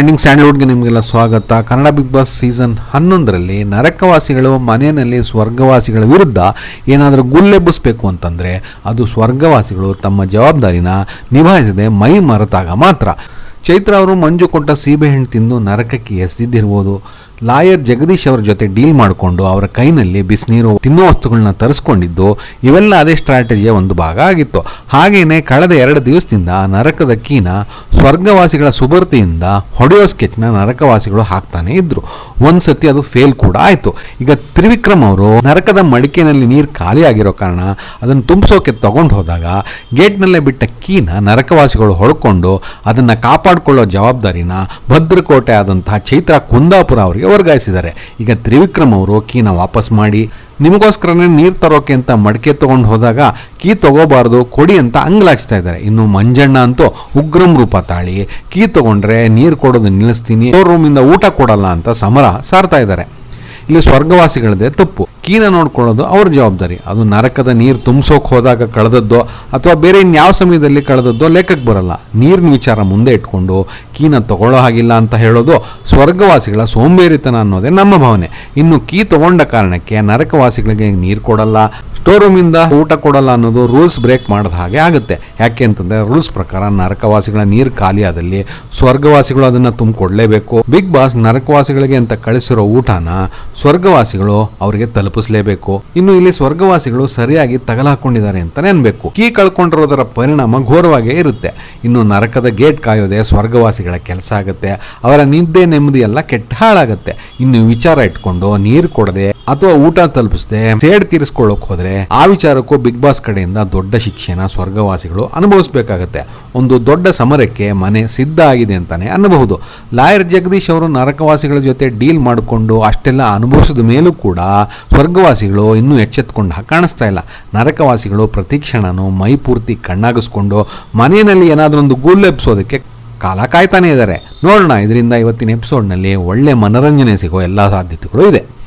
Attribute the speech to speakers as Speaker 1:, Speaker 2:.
Speaker 1: Trending ಸ್ಯಾಂಡಲ್ವುಡ್ಗೆ ನಿಮಗೆಲ್ಲ ಸ್ವಾಗತ. Kannada big boss season ಹನ್ನೊಂದರಲ್ಲಿ ನರಕವಾಸಿಗಳು ಮನೆಯಲ್ಲಿ ಸ್ವರ್ಗವಾಸಿಗಳ ವಿರುದ್ಧ ಏನಾದರೂ ಗುಲ್ಲೆಬ್ಬಿಸ್ಬೇಕು ಅಂತಂದರೆ ಅದು ಸ್ವರ್ಗವಾಸಿಗಳು ತಮ್ಮ ಜವಾಬ್ದಾರಿನ ನಿಭಾಯಿಸದೆ ಮೈ ಮರೆತಾಗ ಮಾತ್ರ. ಚೈತ್ರ ಅವರು ಮಂಜು ಕೊಟ್ಟ ಸೀಬೆಹಣ್ಣು ತಿಂದು ನರಕಕ್ಕೆ ಎಸೆದಿದ್ದಿರ್ಬೋದು. ಲಾಯರ್ ಜಗದೀಶ್ ಅವರ ಜೊತೆ ಡೀಲ್ ಮಾಡಿಕೊಂಡು ಅವರ ಕೈನಲ್ಲಿ ಬಿಸಿನೀರು ತಿನ್ನೋ ವಸ್ತುಗಳನ್ನ ತರಿಸ್ಕೊಂಡಿದ್ದು, ಇವೆಲ್ಲ ಅದೇ ಸ್ಟ್ರಾಟಜಿಯ ಒಂದು ಭಾಗ ಆಗಿತ್ತು. ಹಾಗೆಯೇ ಕಳೆದ ಎರಡು ದಿವಸದಿಂದ ನರಕದ ಕೀನ ಸ್ವರ್ಗವಾಸಿಗಳ ಸುಬರ್ತಿಯಿಂದ ಹೊಡೆಯೋ ಸ್ಕೆಚ್ನ ನರಕವಾಸಿಗಳು ಹಾಕ್ತಾನೆ ಇದ್ರು. ಒಂದ್ಸತಿ ಅದು ಫೇಲ್ ಕೂಡ ಆಯಿತು. ಈಗ ತ್ರಿವಿಕ್ರಮ್ ಅವರು ನರಕದ ಮಡಿಕೆನಲ್ಲಿ ನೀರು ಖಾಲಿ ಆಗಿರೋ ಕಾರಣ ಅದನ್ನು ತುಂಬಿಸೋಕೆ ತಗೊಂಡು ಹೋದಾಗ ಗೇಟ್ನಲ್ಲೇ ಬಿಟ್ಟ ಕೀನ ನರಕವಾಸಿಗಳು ಹೊಡ್ಕೊಂಡು ಅದನ್ನು ಕಾಪಾಡಿಕೊಳ್ಳೋ ಜವಾಬ್ದಾರಿನ ಭದ್ರಕೋಟೆ ಆದಂತಹ ಚೈತ್ರ ಕುಂದಾಪುರ ಅವರಿಗೆ ವರ್ಗಾಯಿಸಿದ್ದಾರೆ. ಈಗ ತ್ರಿವಿಕ್ರಮ್ ಅವರು ಕೀನ ವಾಪಸ್ ಮಾಡಿ, ನಿಮಗೋಸ್ಕರನೇ ನೀರು ತರೋಕೆ ಅಂತ ಮಡಿಕೆ ತಗೊಂಡು ಹೋದಾಗ ಕೀ ತಗೋಬಾರ್ದು, ಕೊಡಿ ಅಂತ ಅಂಗ್ಲಾಚ್ತಾ ಇದ್ದಾರೆ. ಇನ್ನು ಮಂಜಣ್ಣ ಅಂತೂ ಉಗ್ರಂ ರೂಪ ತಾಳಿ, ಕೀ ತಗೊಂಡ್ರೆ ನೀರು ಕೊಡೋದು ನಿಲ್ಲಿಸ್ತೀನಿ ರೂಮಿಂದ ಊಟ ಕೊಡಲ್ಲ ಅಂತ ಸಮರ ಸಾರ್ತಾ ಇದ್ದಾರೆ. ಇಲ್ಲಿ ಸ್ವರ್ಗವಾಸಿಗಳದೇ ತಪ್ಪು. ಕೀನ ನೋಡ್ಕೊಳ್ಳೋದು ಅವ್ರ ಜವಾಬ್ದಾರಿ. ಅದು ನರಕದ ನೀರು ತುಂಬಿಸೋಕೆ ಹೋದಾಗ ಕಳೆದದ್ದೋ ಅಥವಾ ಬೇರೆ ಇನ್ಯಾವ ಸಮಯದಲ್ಲಿ ಕಳೆದದ್ದೋ ಲೆಕ್ಕಕ್ಕೆ ಬರಲ್ಲ. ನೀರಿನ ವಿಚಾರ ಮುಂದೆ ಇಟ್ಕೊಂಡು ಕೀನ ತಗೊಳ್ಳೋ ಹಾಗಿಲ್ಲ ಅಂತ ಹೇಳೋದು ಸ್ವರ್ಗವಾಸಿಗಳ ಸೋಂಬೇರಿತನ ಅನ್ನೋದೇ ನಮ್ಮ ಭಾವನೆ. ಇನ್ನು ಕೀ ತಗೊಂಡ ಕಾರಣಕ್ಕೆ ನರಕವಾಸಿಗಳಿಗೆ ನೀರು ಕೊಡಲ್ಲ ಸ್ಟೋರ್ ಇಂದ ಊಟ ಕೊಡಲ್ಲ ಅನ್ನೋದು ರೂಲ್ಸ್ ಬ್ರೇಕ್ ಮಾಡಿದ ಹಾಗೆ ಆಗುತ್ತೆ. ಯಾಕೆ ಅಂತಂದ್ರೆ ರೂಲ್ಸ್ ಪ್ರಕಾರ ನರಕವಾಸಿಗಳ ನೀರು ಖಾಲಿಯಾದಲ್ಲಿ ಸ್ವರ್ಗವಾಸಿಗಳು ಅದನ್ನ ತುಂಬಿಕೊಡ್ಲೇಬೇಕು. ಬಿಗ್ ಬಾಸ್ ನರಕವಾಸಿಗಳಿಗೆ ಅಂತ ಕಳಿಸಿರೋ ಊಟನ ಸ್ವರ್ಗವಾಸಿಗಳು ಅವರಿಗೆ ತಲುಪಿಸಲೇಬೇಕು. ಇನ್ನು ಇಲ್ಲಿ ಸ್ವರ್ಗವಾಸಿಗಳು ಸರಿಯಾಗಿ ತಗಲಾಕೊಂಡಿದ್ದಾರೆ ಅಂತಾನೆ ಅನ್ಬೇಕು. ಕೀ ಕಳ್ಕೊಂಡಿರೋದರ ಪರಿಣಾಮ ಘೋರವಾಗೇ ಇರುತ್ತೆ. ಇನ್ನು ನರಕದ ಗೇಟ್ ಕಾಯೋದೆ ಸ್ವರ್ಗವಾಸಿಗಳ ಕೆಲಸ ಆಗುತ್ತೆ. ಅವರ ನಿದ್ದೆ ನೆಮ್ಮದಿ ಎಲ್ಲ ಕೆಟ್ಟ ಹಾಳಾಗುತ್ತೆ. ಇನ್ನು ವಿಚಾರ ಇಟ್ಕೊಂಡು ನೀರು ಕೊಡದೆ ಅಥವಾ ಊಟ ತಲುಪಿಸದೆ ಸೇಡ್ ತೀರಿಸ್ಕೊಳ್ಳೋಕೆ ಹೋದ್ರೆ ಆ ವಿಚಾರಕ್ಕೂ ಬಿಗ್ ಬಾಸ್ ಕಡೆಯಿಂದ ದೊಡ್ಡ ಶಿಕ್ಷೆನ ಸ್ವರ್ಗವಾಸಿಗಳು ಅನುಭವಿಸಬೇಕಾಗತ್ತೆ. ಒಂದು ದೊಡ್ಡ ಸಮರಕ್ಕೆ ಮನೆ ಸಿದ್ಧ ಆಗಿದೆ ಅಂತಾನೆ ಅನ್ನಬಹುದು. ಲಾಯರ್ ಜಗದೀಶ್ ಅವರು ನರಕವಾಸಿಗಳ ಜೊತೆ ಡೀಲ್ ಮಾಡಿಕೊಂಡು ಅಷ್ಟೆಲ್ಲ ಅನುಭವಿಸಿದ ಮೇಲೂ ಕೂಡ ಸ್ವರ್ಗವಾಸಿಗಳು ಇನ್ನೂ ಎಚ್ಚೆತ್ಕೊಂಡು ಕಾಣಿಸ್ತಾ ಇಲ್ಲ. ನರಕವಾಸಿಗಳು ಪ್ರತಿ ಕ್ಷಣನೂ ಮೈ ಪೂರ್ತಿ ಕಣ್ಣಾಗಿಸ್ಕೊಂಡು ಮನೆಯಲ್ಲಿ ಏನಾದರೂ ಒಂದು ಗುಲ್ಲೆಬ್ಸೋದಕ್ಕೆ ಕಾಲ ಕಾಯ್ತಾನೆ ಇದ್ದಾರೆ. ನೋಡೋಣ, ಇದರಿಂದ ಇವತ್ತಿನ ಎಪಿಸೋಡ್ನಲ್ಲಿ ಒಳ್ಳೆ ಮನರಂಜನೆ ಸಿಗೋ ಎಲ್ಲ ಸಾಧ್ಯತೆಗಳು ಇದೆ.